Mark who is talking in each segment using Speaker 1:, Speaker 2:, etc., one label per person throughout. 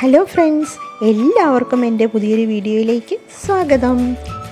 Speaker 1: Hello friends എല്ലാവർക്കും എന്റെ പുതിയൊരു വീഡിയോയിലേക്ക് സ്വാഗതം.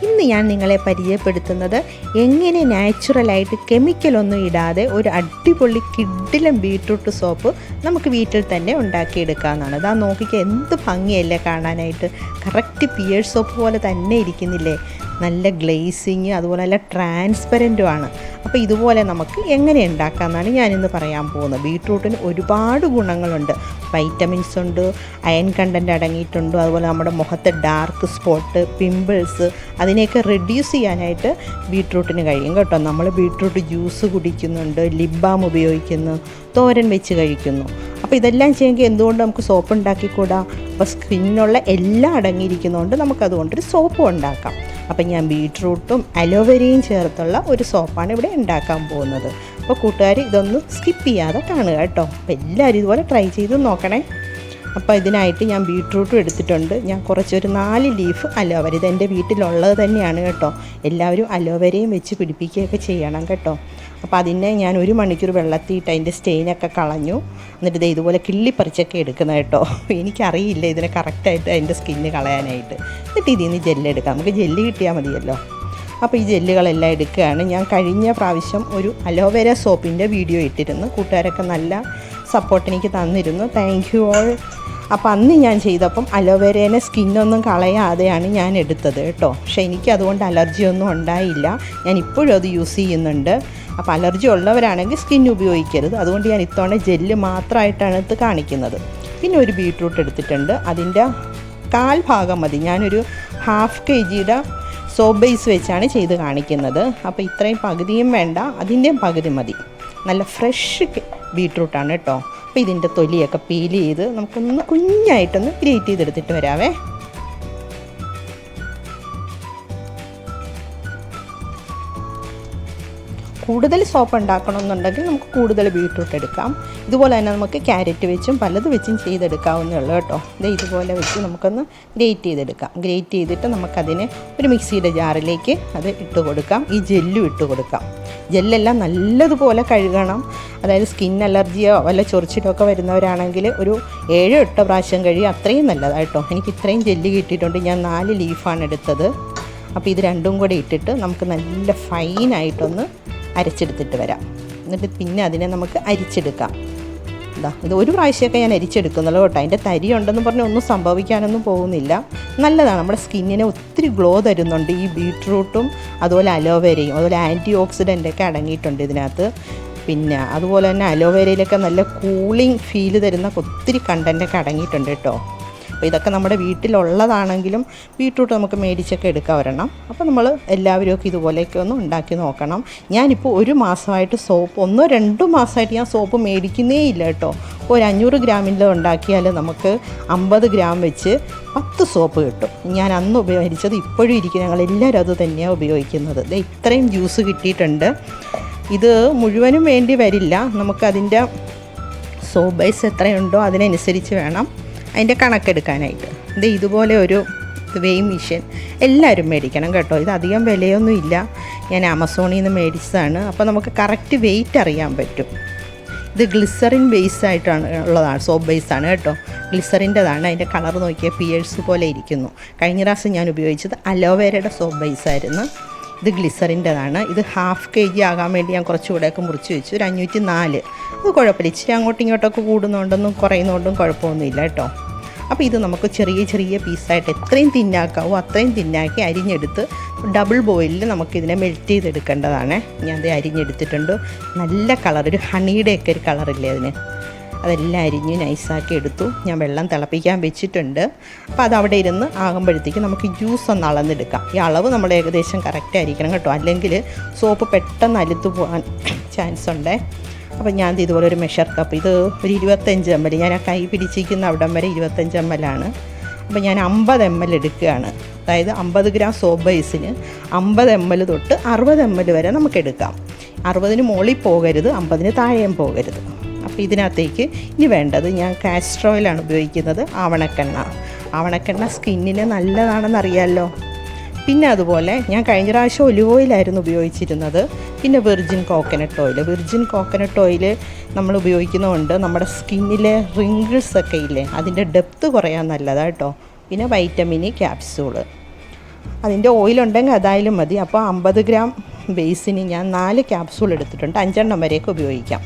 Speaker 1: ഇന്ന് ഞാൻ നിങ്ങളെ പരിചയപ്പെടുത്തുന്നത് എങ്ങനെ നാച്ചുറലായിട്ട് കെമിക്കലൊന്നും ഇടാതെ ഒരു അടിപൊളി കിഡിലും ബീട്രൂട്ട് സോപ്പ് നമുക്ക് വീട്ടിൽ തന്നെ ഉണ്ടാക്കിയെടുക്കാമെന്നാണ് അതാ നോക്കിക്കുക എന്ത് ഭംഗിയല്ലേ കാണാനായിട്ട്. കറക്റ്റ് പിയേഴ്സ് സോപ്പ് പോലെ തന്നെ ഇരിക്കുന്നില്ലേ? നല്ല ഗ്ലേസിങ് അതുപോലെ നല്ല ട്രാൻസ്പെറന്റുമാണ് അപ്പോൾ ഇതുപോലെ നമുക്ക് എങ്ങനെ ഉണ്ടാക്കാമെന്നാണ് ഞാനിന്ന് പറയാൻ പോകുന്നത്. ബീട്രൂട്ടിന് ഒരുപാട് ഗുണങ്ങളുണ്ട്. വൈറ്റമിൻസ് ഉണ്ട് അയൺ കണ്ടന്റ് അടങ്ങിയിട്ടുണ്ട് അതുപോലെ നമ്മുടെ മുഖത്തെ ഡാർക്ക് സ്പോട്ട് പിമ്പിൾസ് അതിനെയൊക്കെ റെഡ്യൂസ് ചെയ്യാനായിട്ട് ബീട്രൂട്ടിന് കഴിയും കേട്ടോ. നമ്മൾ ബീട്രൂട്ട് ജ്യൂസ് കുടിക്കുന്നുണ്ട് ലിപ് ബാം ഉപയോഗിക്കുന്നു തോരൻ വെച്ച് കഴിക്കുന്നു. അപ്പോൾ ഇതെല്ലാം ചെയ്യുമെങ്കിൽ എന്തുകൊണ്ട് നമുക്ക് സോപ്പ് ഉണ്ടാക്കിക്കൂടാ? അപ്പോൾ സ്കിന്നുള്ള എല്ലാം അടങ്ങിയിരിക്കുന്നതുകൊണ്ട് നമുക്കതുകൊണ്ടൊരു സോപ്പ് ഉണ്ടാക്കാം. അപ്പം ഞാൻ ബീട്രൂട്ടും അലോവേരയും ചേർത്തുള്ള ഒരു സോപ്പാണ് ഇവിടെ ഉണ്ടാക്കാൻ പോകുന്നത്. അപ്പോൾ കൂട്ടുകാർ ഇതൊന്ന് സ്കിപ്പ് ചെയ്യാതെ കാണുക കേട്ടോ. അപ്പോൾ എല്ലാവരും ഇതുപോലെ ട്രൈ ചെയ്ത് നോക്കണേ. അപ്പോൾ ഇതിനായിട്ട് ഞാൻ ബീട്രൂട്ടും എടുത്തിട്ടുണ്ട്. ഞാൻ കുറച്ചൊരു നാല് ലീഫ് അലോവര ഇത് എന്റെ വീട്ടിലുള്ളത് തന്നെയാണ് കേട്ടോ. എല്ലാവരും അലോവരയും വെച്ച് പിടിപ്പിക്കുകയൊക്കെ ചെയ്യണം കേട്ടോ. അപ്പോൾ അതിനെ ഞാൻ ഒരു മണിക്കൂർ വെള്ളത്തിയിട്ട് അതിന്റെ സ്റ്റെയിനൊക്കെ കളഞ്ഞു. എന്നിട്ട് ഇത് ഇതുപോലെ കിള്ളിപ്പറിച്ചൊക്കെ എടുക്കുന്നത് കേട്ടോ. എനിക്കറിയില്ല ഇതിനെ കറക്റ്റായിട്ട് അതിന്റെ സ്കിന്ന് കളയാനായിട്ട്. എന്നിട്ട് ഇതിൽ നിന്ന് ജെല്ല് എടുക്കാം. നമുക്ക് ജെല്ല് കിട്ടിയാൽ മതിയല്ലോ. അപ്പോൾ ഈ ജെല്ലുകളെല്ലാം എടുക്കുകയാണ്. ഞാൻ കഴിഞ്ഞ പ്രാവശ്യം ഒരു അലോവേര സോപ്പിന്റെ വീഡിയോ ഇട്ടിരുന്നു. കൂട്ടുകാരൊക്കെ നല്ല സപ്പോർട്ട് എനിക്ക് തന്നിരുന്നു. താങ്ക് യു ഓൾ അപ്പോൾ അന്ന് ഞാൻ ചെയ്തപ്പം അലോവേരേനെ സ്കിന്നൊന്നും കളയാതെയാണ് ഞാൻ എടുത്തത് കേട്ടോ. പക്ഷേ എനിക്ക് അതുകൊണ്ട് അലർജിയൊന്നും ഉണ്ടായില്ല. ഞാൻ ഇപ്പോഴും അത് യൂസ് ചെയ്യുന്നുണ്ട്. അപ്പോൾ അലർജി ഉള്ളവരാണെങ്കിൽ സ്കിൻ ഉപയോഗിക്കരുത്. അതുകൊണ്ട് ഞാൻ ഇത്തവണ ജെല്ല് മാത്രമായിട്ടാണ് ഇത് കാണിക്കുന്നത്. പിന്നെ ഒരു ബീട്രൂട്ട് എടുത്തിട്ടുണ്ട്. അതിന്റെ കാൽ ഭാഗം മതി. ഞാനൊരു ഹാഫ് കെ ജിയുടെ സോപ്പ് ബേസ് വെച്ചാണ് ചെയ്ത് കാണിക്കുന്നത്. അപ്പോൾ ഇത്രയും പകുതിയും വേണ്ട. അതിന്റെയും പകുതി മതി. നല്ല ഫ്രഷ് ബീട്രൂട്ടാണ് കേട്ടോ. അപ്പോൾ ഇതിന്റെ തൊലിയൊക്കെ പീൽ ചെയ്ത് നമുക്കൊന്ന് കുഞ്ഞായിട്ടൊന്ന് ഗ്രേറ്റ് ചെയ്തെടുത്തിട്ട് വരാവേ. കൂടുതൽ സോപ്പ് ഉണ്ടാക്കണമെന്നുണ്ടെങ്കിൽ നമുക്ക് കൂടുതൽ ബീട്രൂട്ട് എടുക്കാം. ഇതുപോലെ തന്നെ നമുക്ക് ക്യാരറ്റ് വെച്ചും പലത് വെച്ചും ചെയ്തെടുക്കാവുന്നേ ഉള്ളൂ കേട്ടോ. ഇത് ഇതുപോലെ വെച്ച് നമുക്കൊന്ന് ഗ്രേറ്റ് ചെയ്തെടുക്കാം. ഗ്രേറ്റ് ചെയ്തിട്ട് നമുക്കതിനെ ഒരു മിക്സിയുടെ ജാറിലേക്ക് അത് ഇട്ട് കൊടുക്കാം. ഈ ജെല്ലും ഇട്ട് കൊടുക്കാം. ജെല്ലെല്ലാം നല്ലതുപോലെ കഴുകണം. അതായത് സ്കിൻ അലർജിയോ വല്ല ചൊറിച്ചിലോ ഒക്കെ വരുന്നവരാണെങ്കിൽ ഒരു ഏഴോ എട്ടോ പ്രാവശ്യം കഴിയും അത്രയും നല്ലതായിട്ടോ എനിക്ക് ഇത്രയും ജെല്ല് കിട്ടിയിട്ടുണ്ട്. ഞാൻ നാല് ലീഫാണ് എടുത്തത്. അപ്പോൾ ഇത് രണ്ടും കൂടെ ഇട്ടിട്ട് നമുക്ക് നല്ല ഫൈനായിട്ടൊന്ന് അരച്ചെടുത്തിട്ട് വരാം. എന്നിട്ട് പിന്നെ അതിനെ നമുക്ക് അരിച്ചെടുക്കാം. ഇതാ ഇത് ഒരു പ്രാവശ്യമൊക്കെ ഞാൻ അരിച്ചെടുക്കുന്നുള്ളൂ കേട്ടോ. അതിന്റെ തരി ഉണ്ടെന്ന് പറഞ്ഞാൽ ഒന്നും സംഭവിക്കാനൊന്നും പോകുന്നില്ല. നല്ലതാണ്. നമ്മുടെ സ്കിന്നിനെ ഒത്തിരി ഗ്ലോ തരുന്നുണ്ട് ഈ ബീട്രൂട്ടും അതുപോലെ അലോവേരയും അതുപോലെ ആന്റി ഓക്സിഡന്റ് ഒക്കെ അടങ്ങിയിട്ടുണ്ട് ഇതിനകത്ത്. പിന്നെ അതുപോലെ തന്നെ അലോവേരയിലൊക്കെ നല്ല കൂളിംഗ് ഫീൽ തരുന്ന ഒത്തിരി കണ്ടന്റൊക്കെ അടങ്ങിയിട്ടുണ്ട് കേട്ടോ. അപ്പോൾ ഇതൊക്കെ നമ്മുടെ വീട്ടിലുള്ളതാണെങ്കിലും ബീട്രൂട്ട് നമുക്ക് മേടിച്ചൊക്കെ എടുക്കാൻ വരണം. അപ്പോൾ നമ്മൾ എല്ലാവരും ഒക്കെ ഇതുപോലെയൊക്കെ ഒന്ന് ഉണ്ടാക്കി നോക്കണം. ഞാനിപ്പോൾ ഒരു മാസമായിട്ട് സോപ്പ് ഒന്നോ രണ്ടോ മാസമായിട്ട് ഞാൻ സോപ്പ് മേടിക്കുന്നേ ഇല്ല കേട്ടോ. ഒരു അഞ്ഞൂറ് ഗ്രാമിന്റെ ഉണ്ടാക്കിയാൽ നമുക്ക് അമ്പത് ഗ്രാം വെച്ച് പത്ത് സോപ്പ് കിട്ടും. ഞാൻ അന്ന് ഉപയോഗിച്ചത് ഇപ്പോഴും ഇരിക്കും. ഞങ്ങൾ എല്ലാവരും അത് തന്നെയാണ് ഉപയോഗിക്കുന്നത്. ഇത്രയും ജ്യൂസ് കിട്ടിയിട്ടുണ്ട്. ഇത് മുഴുവനും വേണ്ടി വരില്ല. നമുക്കതിന്റെ സോപ്പ് ബൈസ് എത്രയുണ്ടോ അതിനനുസരിച്ച് വേണം. അതിന്റെ കണക്കെടുക്കാനായിട്ട്. ഇത് ഇതുപോലെ ഒരു വെയ് മെഷീൻ എല്ലാവരും മേടിക്കണം കേട്ടോ. ഇത് അധികം വിലയൊന്നും ഇല്ല. ഞാൻ ആമസോണിൽ നിന്ന് മേടിച്ചതാണ്. അപ്പോൾ നമുക്ക് കറക്റ്റ് വെയിറ്റ് അറിയാൻ പറ്റും. ഇത് ഗ്ലിസറിൻ ബേസ് ആയിട്ടാണ് ഉള്ളതാണ് സോപ്പ് ബേസ് ആണ് കേട്ടോ. ഗ്ലിസറിന്റെതാണ്. അതിന്റെ കളർ നോക്കിയാൽ പിയേഴ്സ് പോലെ ഇരിക്കുന്നു. കഴിഞ്ഞ പ്രാവശ്യം ഞാൻ ഉപയോഗിച്ചത് അലോവേരയുടെ സോപ്പ് ബേസ് ആയിരുന്നു. ഇത് ഗ്ലിസറിന്റെതാണ്. ഇത് ഹാഫ് കെ ജി ആകാൻ വേണ്ടി ഞാൻ കുറച്ചുകൂടെയൊക്കെ മുറിച്ച് വെച്ചു. ഒരു അഞ്ഞൂറ്റി നാല് അത് കുഴപ്പമില്ല. ഇച്ചിരി അങ്ങോട്ടും ഇങ്ങോട്ടൊക്കെ കൂടുന്നുണ്ടെന്നും കുറയുന്നുണ്ടും കുഴപ്പമൊന്നുമില്ല കേട്ടോ. അപ്പോൾ ഇത് നമുക്ക് ചെറിയ ചെറിയ പീസായിട്ട് എത്രയും തിന്നാക്കാവോ. അത്രയും തിന്നാക്കി അരിഞ്ഞെടുത്ത് ഡബിൾ ബോയിലിൽ നമുക്കിതിനെ മെൽറ്റ് ചെയ്തെടുക്കേണ്ടതാണ്. ഞാൻ അത് അരിഞ്ഞെടുത്തിട്ടുണ്ട്. നല്ല കളർ. ഒരു ഹണിയുടെയൊക്കെ ഒരു കളറില്ലേ അതിന്. അതെല്ലാം അരിഞ്ഞ് നൈസാക്കി എടുത്തു. ഞാൻ വെള്ളം തിളപ്പിക്കാൻ വെച്ചിട്ടുണ്ട്. അപ്പോൾ അത് അവിടെ ഇരുന്ന് ആകുമ്പോഴത്തേക്ക് നമുക്ക് ജ്യൂസ് ഒന്ന് അളന്നെടുക്കാം. ഈ അളവ് നമ്മൾ ഏകദേശം കറക്റ്റ് ആയിരിക്കണം കേട്ടോ. അല്ലെങ്കിൽ സോപ്പ് പെട്ടെന്ന് അലുത്തു പോകാൻ ചാൻസ് ഉണ്ടേ. അപ്പോൾ ഞാൻ ഇത് ഇതുപോലെ ഒരു മെഷർ കപ്പ് ഇത് ഒരു ഇരുപത്തഞ്ച് എം എൽ ഞാൻ ആ കൈ പിടിച്ചിരിക്കുന്ന അവിടം വരെ ഇരുപത്തഞ്ച് എം എൽ ആണ്. അപ്പോൾ ഞാൻ അമ്പത് എം എൽ എടുക്കുകയാണ്. അതായത് അമ്പത് ഗ്രാം സോപ്പ് ബേസിന് അമ്പത് എം എൽ തൊട്ട് അറുപത് എം എൽ വരെ നമുക്ക് എടുക്കാം. അറുപതിന് മുകളിൽ പോകരുത് അമ്പതിന് താഴെയും പോകരുത്. അപ്പോൾ ഇതിനകത്തേക്ക് ഇനി വേണ്ടത് ഞാൻ കാസ്റ്റർ ഓയിലാണ് ഉപയോഗിക്കുന്നത് ആവണക്കെണ്ണ. ആവണക്കെണ്ണ സ്കിന്നിന് നല്ലതാണെന്നറിയാമല്ലോ പിന്നെ അതുപോലെ ഞാൻ കഴിഞ്ഞ പ്രാവശ്യം ഒലിവ് ഓയിലായിരുന്നു ഉപയോഗിച്ചിരുന്നത്. പിന്നെ virgin coconut oil virgin coconut oil നമ്മൾ ഉപയോഗിക്കുന്നതുകൊണ്ട് നമ്മുടെ സ്കിന്നിലെ റിങ്കിൾസ് ഒക്കെ ഇല്ലേ അതിന്റെ ഡെപ്ത് കുറയാൻ നല്ലതാണ് കേട്ടോ. പിന്നെ വൈറ്റമിൻ ക്യാപ്സ്യൂൾ അതിന്റെ ഓയിലുണ്ടെങ്കിൽ അതായാലും മതി. അപ്പോൾ അമ്പത് ഗ്രാം ബേസിന് ഞാൻ നാല് ക്യാപ്സൂൾ എടുത്തിട്ടുണ്ട്. അഞ്ചെണ്ണം വരെയൊക്കെ ഉപയോഗിക്കാം.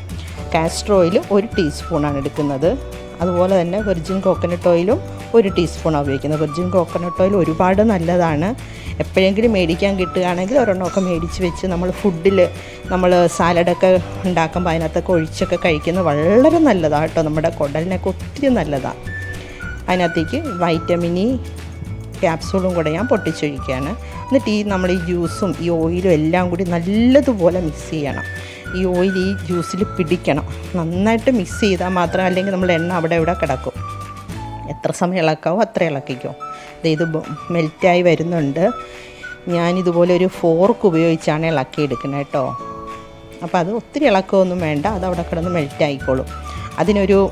Speaker 1: കാസ്റ്റർ ഓയിൽ ഒരു ടീസ്പൂണാണ് എടുക്കുന്നത്. അതുപോലെ തന്നെ വെർജിൻ കോക്കനട്ട് ഓയിലും ഒരു ടീസ്പൂണാണ് ഉപയോഗിക്കുന്നത്. വെർജിൻ കോക്കനട്ട് ഓയിൽ ഒരുപാട് നല്ലതാണ്. എപ്പോഴെങ്കിലും മേടിക്കാൻ കിട്ടുകയാണെങ്കിൽ ഒരെണ്ണമൊക്കെ മേടിച്ച് വെച്ച് നമ്മൾ ഫുഡിൽ നമ്മൾ സാലഡൊക്കെ ഉണ്ടാക്കുമ്പോൾ അതിനകത്തൊക്കെ ഒഴിച്ചൊക്കെ കഴിക്കുന്നത് വളരെ നല്ലതാണ് കേട്ടോ. നമ്മുടെ കുടലിനൊക്കെ ഒത്തിരി നല്ലതാണ്. അതിനകത്തേക്ക് വൈറ്റമിൻ ഇ ക്യാപ്സൂളും കൂടെ ഞാൻ പൊട്ടിച്ചൊഴിക്കുകയാണ്. എന്നിട്ട് ഈ നമ്മൾ ഈ ജ്യൂസും ഈ ഓയിലും എല്ലാം കൂടി നല്ലതുപോലെ മിക്സ് ചെയ്യണം. ഈ ഓയിൽ ഈ ജ്യൂസിൽ പിടിക്കണം. നന്നായിട്ട് മിക്സ് ചെയ്താൽ മാത്രം അല്ലെങ്കിൽ നമ്മൾ എണ്ണ അവിടെ ഇവിടെ കിടക്കും. എത്ര സമയം ഇളക്കാവോ അത്ര ഇളക്കിക്കോ. ഇത് മെൽറ്റായി വരുന്നുണ്ട്. ഞാനിതുപോലെ ഒരു ഫോർക്ക് ഉപയോഗിച്ചാണ് ഇളക്കിയെടുക്കുന്നത് കേട്ടോ. അപ്പോൾ അത് ഒത്തിരി ഇളക്കമൊന്നും വേണ്ട. അത് അവിടെ കിടന്ന് മെൽറ്റ് ആയിക്കോളും. അതിനൊരു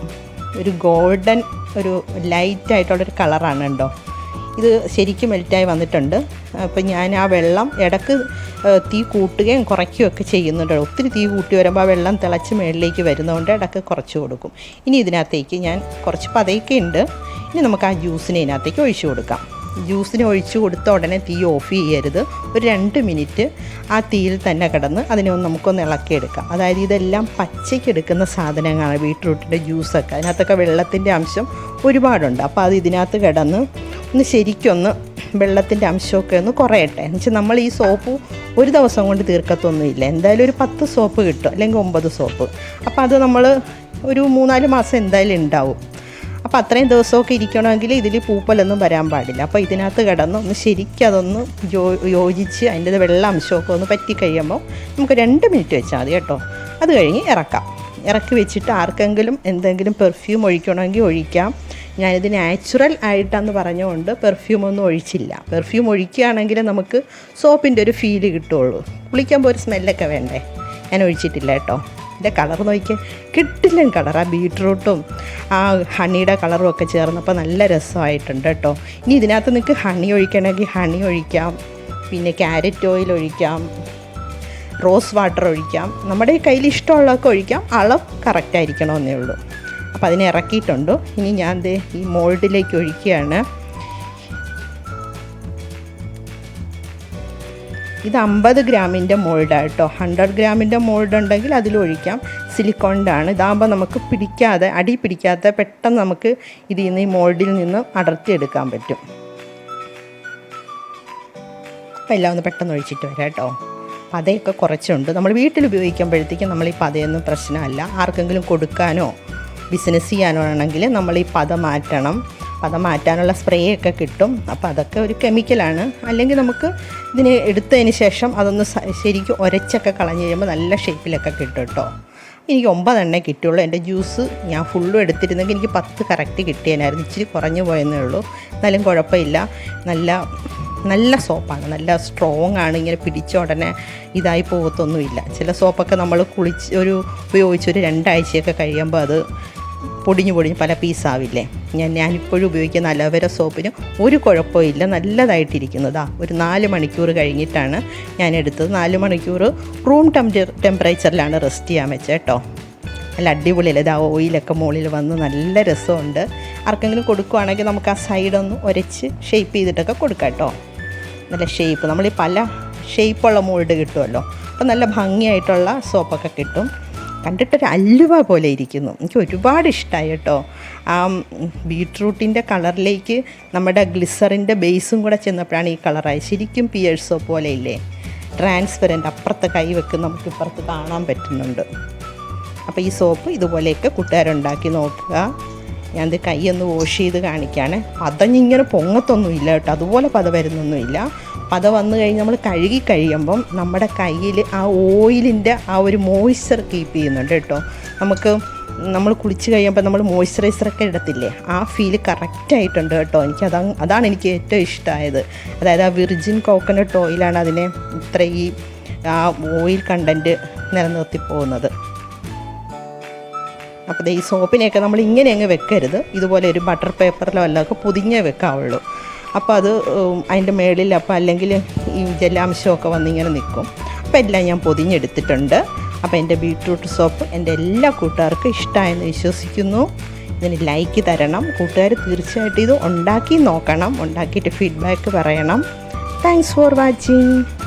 Speaker 1: ഒരു ഗോൾഡൻ ഒരു ലൈറ്റായിട്ടുള്ളൊരു കളറാണ് കേട്ടോ. ഇത് ശരിക്കും മെൽറ്റായി വന്നിട്ടുണ്ട്. അപ്പം ഞാൻ ആ വെള്ളം ഇടയ്ക്ക് തീ കൂട്ടുകയും കുറയ്ക്കുകയൊക്കെ ചെയ്യുന്നുണ്ട്. ഒത്തിരി തീ കൂട്ടി വരുമ്പോൾ ആ വെള്ളം തിളച്ച് മേളിലേക്ക് വരുന്നതുകൊണ്ട് ഇടയ്ക്ക് കുറച്ച് കൊടുക്കും. ഇനി ഇതിനകത്തേക്ക് ഞാൻ കുറച്ച് പതയൊക്കെ ഉണ്ട്. ഇനി നമുക്ക് ആ ജ്യൂസിനെ ഇതിനകത്തേക്ക് ഒഴിച്ചു കൊടുക്കാം. ജ്യൂസിന് ഒഴിച്ചു കൊടുത്ത ഉടനെ തീ ഓഫ് ചെയ്യരുത്. ഒരു രണ്ട് മിനിറ്റ് ആ തീയിൽ തന്നെ കിടന്ന് അതിനെ ഒന്ന് നമുക്കൊന്ന് ഇളക്കിയെടുക്കാം. അതായത് ഇതെല്ലാം പച്ചയ്ക്ക് എടുക്കുന്ന സാധനങ്ങളാണ് ബീട്രൂട്ടിന്റെ ജ്യൂസൊക്കെ. അതിനകത്തൊക്കെ വെള്ളത്തിന്റെ അംശം ഒരുപാടുണ്ട്. അപ്പോൾ അത് ഇതിനകത്ത് കിടന്ന് ഒന്ന് ശരിക്കൊന്ന് വെള്ളത്തിന്റെ അംശമൊക്കെ ഒന്ന് കുറയട്ടെ. എന്ന് വെച്ചാൽ നമ്മൾ ഈ സോപ്പ് ഒരു ദിവസം കൊണ്ട് തീർക്കത്തൊന്നുമില്ല. എന്തായാലും ഒരു പത്ത് സോപ്പ് കിട്ടും. അല്ലെങ്കിൽ ഒമ്പത് സോപ്പ്. അപ്പോൾ അത് നമ്മൾ ഒരു മൂന്നാൽ മാസം എന്തായാലും ഉണ്ടാവും. അപ്പോൾ അത്രയും ദിവസമൊക്കെ ഇരിക്കണമെങ്കിൽ ഇതിൽ പൂപ്പലൊന്നും വരാൻ പാടില്ല. അപ്പോൾ ഇതിനകത്ത് കിടന്ന് ഒന്ന് ശരിക്കും അതൊന്ന് യോ യോജിച്ച് അതിന്റെ വെള്ള അംശമൊക്കെ ഒന്ന് പറ്റി കഴിയുമ്പോൾ നമുക്ക് രണ്ട് മിനിറ്റ് വെച്ചാൽ മതി കേട്ടോ. അത് കഴിഞ്ഞ് ഇറക്കാം. ഇറക്കി വെച്ചിട്ട് ആർക്കെങ്കിലും എന്തെങ്കിലും പെർഫ്യൂം ഒഴിക്കണമെങ്കിൽ ഒഴിക്കാം. ഞാനിത് നാച്ചുറൽ ആയിട്ടാന്ന് പറഞ്ഞുകൊണ്ട് പെർഫ്യൂം ഒന്നും ഒഴിച്ചില്ല. പെർഫ്യൂം ഒഴിക്കുകയാണെങ്കിൽ നമുക്ക് സോപ്പിന്റെ ഒരു ഫീൽ കിട്ടുള്ളൂ. കുളിക്കുമ്പോൾ ഒരു സ്മെല്ലൊക്കെ വേണ്ടേ? ഞാൻ ഒഴിച്ചിട്ടില്ല കേട്ടോ. ഇതിന്റെ കളർ നോക്കിയാൽ കിട്ടില്ല കളർ ആ ബീട്രൂട്ടും ആ ഹണിയുടെ കളറും ഒക്കെ ചേർന്നപ്പോൾ നല്ല രസമായിട്ടുണ്ട് കേട്ടോ. ഇനി ഇതിനകത്ത് നിങ്ങൾക്ക് ഹണി ഒഴിക്കണമെങ്കിൽ ഹണി ഒഴിക്കാം. പിന്നെ ക്യാരറ്റ് ഓയിൽ ഒഴിക്കാം. റോസ് വാട്ടർ ഒഴിക്കാം. നമ്മുടെ കയ്യിൽ ഇഷ്ടമുള്ളതൊക്കെ ഒഴിക്കാം. അളവ് കറക്റ്റായിരിക്കണമെന്നേ ഉള്ളൂ. അപ്പോൾ അതിനെ ഇറക്കിയിട്ടുണ്ട്. ഇനി ഞാൻ ഈ മോൾഡിലേക്ക് ഒഴിക്കുകയാണ്. ഇത് അമ്പത് ഗ്രാമിന്റെ മോൾഡാണ് കേട്ടോ. ഹൺഡ്രഡ് ഗ്രാമിന്റെ മോൾഡ് ഉണ്ടെങ്കിൽ അതിലൊഴിക്കാം ഒഴിക്കാം. സിലിക്കോണിന്റെ ആണ് ഇതാകുമ്പോൾ നമുക്ക് പിടിക്കാതെ അടി പിടിക്കാതെ പെട്ടെന്ന് നമുക്ക് ഇതിൽ നിന്ന് ഈ മോൾഡിൽ നിന്ന് അടർത്തിയെടുക്കാൻ പറ്റും. അപ്പോൾ എല്ലാം ഒന്ന് പെട്ടെന്ന് ഒഴിച്ചിട്ട് വരാം കേട്ടോ. പതയൊക്കെ കുറച്ചുണ്ട്. നമ്മൾ വീട്ടിൽ ഉപയോഗിക്കുമ്പോഴത്തേക്കും നമ്മൾ ഈ പതയൊന്നും പ്രശ്നമല്ല. ആർക്കെങ്കിലും കൊടുക്കാനോ ബിസിനസ് ചെയ്യാനോ ആണെങ്കിൽ നമ്മൾ ഈ പത മാറ്റണം. പത മാറ്റാനുള്ള സ്പ്രേ ഒക്കെ കിട്ടും. അപ്പോൾ അതൊക്കെ ഒരു കെമിക്കലാണ് അല്ലെങ്കിൽ നമുക്ക് ഇതിന് എടുത്തതിന് ശേഷം അതൊന്ന് ശരിക്കും ഒരച്ചൊക്കെ കളഞ്ഞ് കഴിയുമ്പോൾ നല്ല ഷേപ്പിലൊക്കെ കിട്ടും കേട്ടോ. എനിക്ക് ഒമ്പതെണ്ണേ കിട്ടുള്ളൂ എന്റെ ജ്യൂസ് ഞാൻ ഫുള്ളും എടുത്തിരുന്നെങ്കിൽ എനിക്ക് പത്ത് കറക്റ്റ് കിട്ടിയേനായിരുന്നു. ഇച്ചിരി കുറഞ്ഞു പോയെന്നേ ഉള്ളൂ. എന്നാലും കുഴപ്പമില്ല. നല്ല നല്ല സോപ്പാണ് നല്ല സ്ട്രോങ് ആണ്. ഇങ്ങനെ പിടിച്ച ഉടനെ ഇതായി പോകത്തൊന്നുമില്ല. ചില സോപ്പൊക്കെ നമ്മൾ കുളിച്ച് ഒരു ഉപയോഗിച്ച് ഒരു രണ്ടാഴ്ചയൊക്കെ കഴിയുമ്പോൾ അത് പൊടിഞ്ഞു പൊടിഞ്ഞ് പല പീസാവില്ലേ ഞാൻ ഞാനിപ്പോഴും ഉപയോഗിക്കുന്ന അലോവേര സോപ്പിന് ഒരു കുഴപ്പമില്ല നല്ലതായിട്ടിരിക്കുന്നതാ. ഒരു നാല് മണിക്കൂർ കഴിഞ്ഞിട്ടാണ് ഞാൻ എടുത്തത് നാല് മണിക്കൂർ റൂം ടെമ്പ ടെമ്പറേച്ചറിലാണ് റെസ്റ്റ് ചെയ്യാൻ വെച്ചത് കേട്ടോ. നല്ല അടിപൊളിയല്ലേ? ഇതാ ഓയിലൊക്കെ മുകളിൽ വന്ന് നല്ല രസമുണ്ട്. ആർക്കെങ്കിലും കൊടുക്കുവാണെങ്കിൽ നമുക്ക് ആ സൈഡൊന്ന് ഉരച്ച് ഷേപ്പ് ചെയ്തിട്ടൊക്കെ കൊടുക്കാം കേട്ടോ. നല്ല ഷേപ്പ് നമ്മൾ ഈ പല ഷേപ്പുള്ള മോൾഡ് കിട്ടുമല്ലോ അപ്പോൾ നല്ല ഭംഗിയായിട്ടുള്ള സോപ്പൊക്കെ കിട്ടും. കണ്ടിട്ടൊരു അല്ലുവ പോലെ ഇരിക്കുന്നു. എനിക്ക് ഒരുപാട് ഇഷ്ടമായി കേട്ടോ. ആ ബീട്രൂട്ടിന്റെ കളറിലേക്ക് നമ്മുടെ ഗ്ലിസറിന്റെ ബേസും കൂടെ ചെന്നപ്പോഴാണ് ഈ കളറായി ശരിക്കും പിയേഴ്സോ പോലെ ഇല്ലേ ട്രാൻസ്പെറന്റ് അപ്പുറത്തെ കൈ വെക്ക് നമുക്ക് ഇപ്പുറത്ത് കാണാൻ പറ്റുന്നുണ്ട്. അപ്പോൾ ഈ സോപ്പ് ഇതുപോലെയൊക്കെ കൂട്ടുകാരുണ്ടാക്കി നോക്കുക. കൈ ഒന്ന് വാഷ് ചെയ്ത് കാണിക്കുകയാണ് പതഞ്ഞിങ്ങനെ പൊങ്ങത്തൊന്നുമില്ല കേട്ടോ. അതുപോലെ പത വരുന്നൊന്നുമില്ല. പത വന്നു കഴിഞ്ഞ് നമ്മൾ കഴുകി കഴിയുമ്പം നമ്മുടെ കയ്യിൽ ആ ഓയിലിന്റെ ആ ഒരു മോയ്സ്ചർ കീപ്പ് ചെയ്യുന്നുണ്ട് കേട്ടോ. നമുക്ക് നമ്മൾ കുളിച്ച് കഴിയുമ്പോൾ നമ്മൾ മോയ്സ്ചറൈസറൊക്കെ ഇടത്തില്ലേ ആ ഫീൽ കറക്റ്റായിട്ടുണ്ട് കേട്ടോ. എനിക്ക് അതാ അതാണ് എനിക്ക് ഏറ്റവും ഇഷ്ടമായത്. അതായത് ആ വിർജിൻ കോക്കനട്ട് ഓയിലാണ് അതിനെ ഇത്ര ഈ ആ ഓയിൽ കണ്ടന്റ് നിലനിർത്തി പോകുന്നത്. അപ്പോൾ ഈ സോപ്പിനെയൊക്കെ നമ്മൾ ഇങ്ങനെ അങ്ങ് വെക്കരുത്. ഇതുപോലെ ഒരു ബട്ടർ പേപ്പറിലോ അല്ലൊക്കെ പൊതിഞ്ഞേ വെക്കാവുള്ളൂ. അപ്പോൾ അത് അതിന്റെ മേളിൽ അപ്പോൾ അല്ലെങ്കിൽ ഈ ജലാംശമൊക്കെ വന്നിങ്ങനെ നിൽക്കും. അപ്പോൾ എല്ലാം ഞാൻ പൊതിഞ്ഞെടുത്തിട്ടുണ്ട്. അപ്പോൾ എന്റെ ബീട്രൂട്ട് സോപ്പ് എന്റെ എല്ലാ കൂട്ടുകാർക്കും ഇഷ്ടമായെന്ന് വിശ്വസിക്കുന്നു. ഇതിന് ലൈക്ക് തരണം. കൂട്ടുകാർ തീർച്ചയായിട്ടും ഇത് ഉണ്ടാക്കി നോക്കണം. ഉണ്ടാക്കിയിട്ട് ഫീഡ്ബാക്ക് പറയണം. Thanks for watching